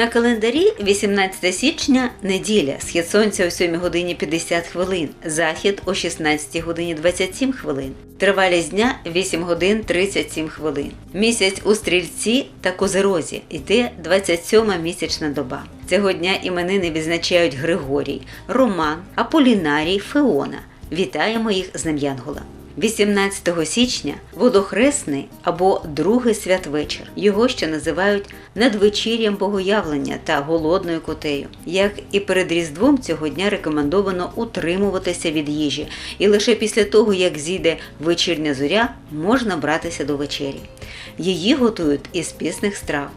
На календарі 18 січня неділя, схід сонця о 7 годині 50 хвилин, захід о 16 годині 27 хвилин. Тривалість дня 8 годин 37 хвилин. Місяць у стрільці та козерозі йде 27 місячна доба. Цього дня іменини відзначають Григорій, Роман, Аполінарій, Феона. Вітаємо їх з Днем Янгола. 18 січня водохресний або другий святвечір. Його ще називають надвечір'ям богоявлення та голодною котею. Як і перед Різдвом цього дня рекомендовано утримуватися від їжі, і лише після того, як зійде вечірня зоря, можна братися до вечері. Її готують із пісних страв.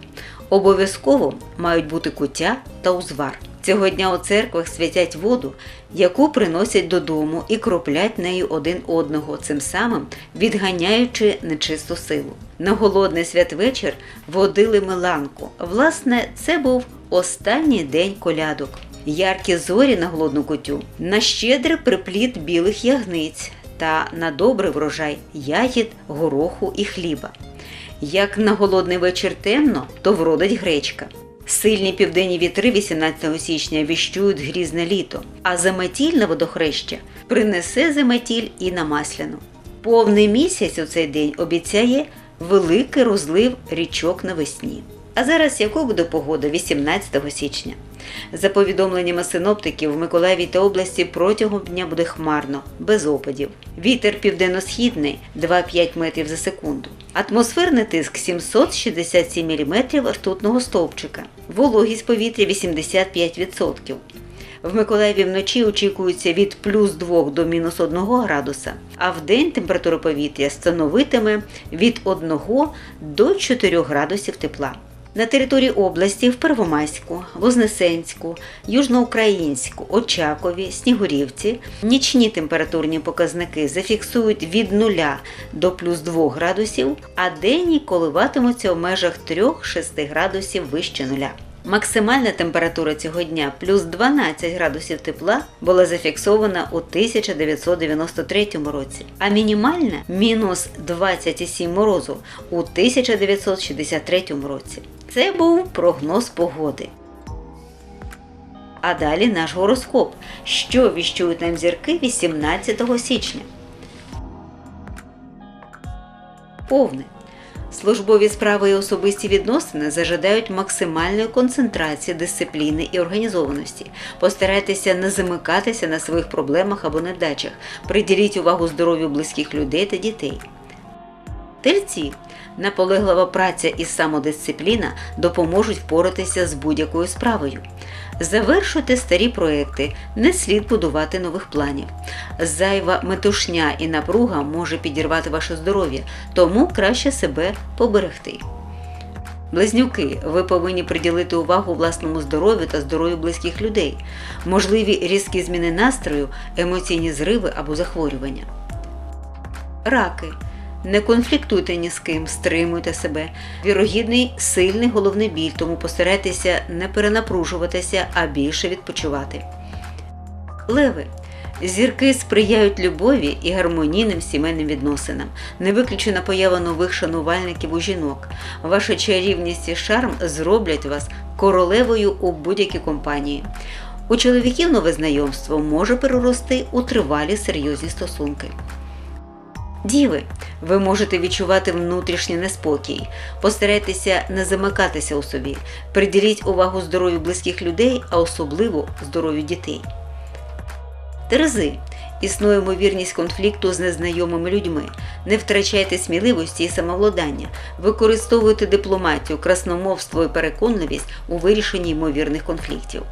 Обов'язково мають бути куття та узвар. Цього дня у церквах святять воду, яку приносять додому і кроплять нею один одного, цим самим відганяючи нечисту силу. На голодний святвечір водили миланку. Власне, це був останній день колядок. Яркі зорі на голодну кутю, на щедрий припліт білих ягниць та на добрий врожай ягід, гороху і хліба. Як на голодний вечір темно, то вродить гречка. Сильні південні вітри 18 січня віщують грізне літо, а заметіль водохреща принесе заметіль і на масляну. Повний місяць у цей день обіцяє великий розлив річок навесні. А зараз яка буде погода 18 січня? За повідомленнями синоптиків, в Миколаєві та області протягом дня буде хмарно, без опадів. Вітер південно-східний 2-5 метрів за секунду. Атмосферний тиск 767 мм ртутного стовпчика. Вологість повітря 85%. В Миколаєві вночі очікується від плюс 2 до мінус 1 градуса, а в день температура повітря становитиме від 1 до 4 градусів тепла. На території області в Первомайську, Вознесенську, Южноукраїнську, Очакові, Снігурівці нічні температурні показники зафіксують від 0 до плюс 2 градусів, а денні коливатимуться в межах 3-6 градусів вище нуля. Максимальна температура цього дня плюс 12 градусів тепла була зафіксована у 1993 році, а мінімальна мінус 27 морозу у 1963 році. Це був прогноз погоди. А далі наш гороскоп, що віщують нам зірки 18 січня. Повне. Службові справи і особисті відносини зажадають максимальної концентрації, дисципліни і організованості. Постарайтеся не замикатися на своїх проблемах або невдачах. Приділіть увагу здоров'ю близьких людей та дітей. Тельці наполеглива праця і самодисципліна допоможуть впоратися з будь-якою справою. Завершуйте старі проекти, не слід будувати нових планів. Зайва метушня і напруга може підірвати ваше здоров'я, тому краще себе поберегти. Близнюки, ви повинні приділити увагу власному здоров'ю та здоров'ю близьких людей, можливі різкі зміни настрою, емоційні зриви або захворювання. Раки. Не конфліктуйте ні з ким, стримуйте себе. Вірогідний сильний головний біль, тому постарайтеся не перенапружуватися, а більше відпочивати. Леви. Зірки сприяють любові і гармонійним сімейним відносинам. Не виключена поява нових шанувальників у жінок. Ваша чарівність і шарм зроблять вас королевою у будь-якій компанії. У чоловіків нове знайомство може перерости у тривалі серйозні стосунки. Діви, ви можете відчувати внутрішній неспокій. Постарайтеся не замикатися у собі. Приділіть увагу здоров'ю близьких людей, а особливо здоров'ю дітей. Терези. Існує ймовірність конфлікту з незнайомими людьми. Не втрачайте сміливості і самовладання. Використовуйте дипломатію, красномовство і переконливість у вирішенні ймовірних конфліктів.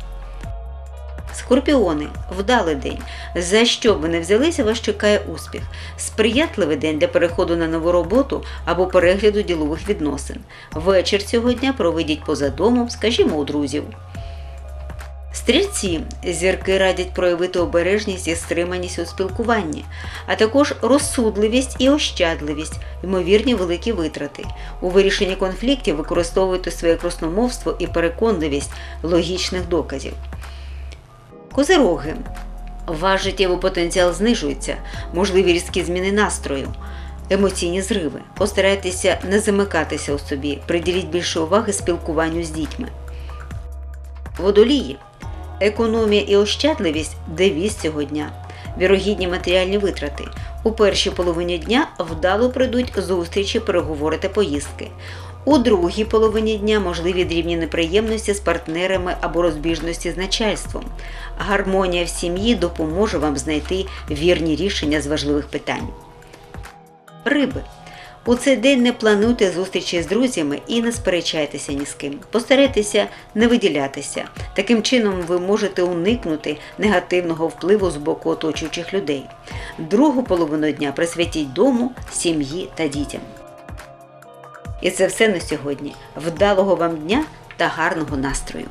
Скорпіони, вдалий день. За що б не взялися, вас чекає успіх. Сприятливий день для переходу на нову роботу або перегляду ділових відносин. Вечір цього дня проведіть поза домом, скажімо, у друзів. Стрільці зірки радять проявити обережність і стриманість у спілкуванні, а також розсудливість і ощадливість, ймовірні великі витрати. У вирішенні конфліктів використовуйте своє красномовство і переконливість логічних доказів. Козироги. Ваш життєвий потенціал знижується, можливі різкі зміни настрою, емоційні зриви. Постарайтеся не замикатися у собі, приділіть більше уваги спілкуванню з дітьми. Водолії. Економія і ощадливість девіз цього дня. Вірогідні матеріальні витрати. У першій половині дня вдало прийдуть зустрічі, переговори та поїздки. У другій половині дня можливі дрібні неприємності з партнерами або розбіжності з начальством. Гармонія в сім'ї допоможе вам знайти вірні рішення з важливих питань. Риби. У цей день не плануйте зустрічі з друзями і не сперечайтеся ні з ким. Постарайтеся не виділятися. Таким чином ви можете уникнути негативного впливу з боку оточуючих людей. Другу половину дня присвятіть дому, сім'ї та дітям. І це все на сьогодні. Вдалого вам дня та гарного настрою!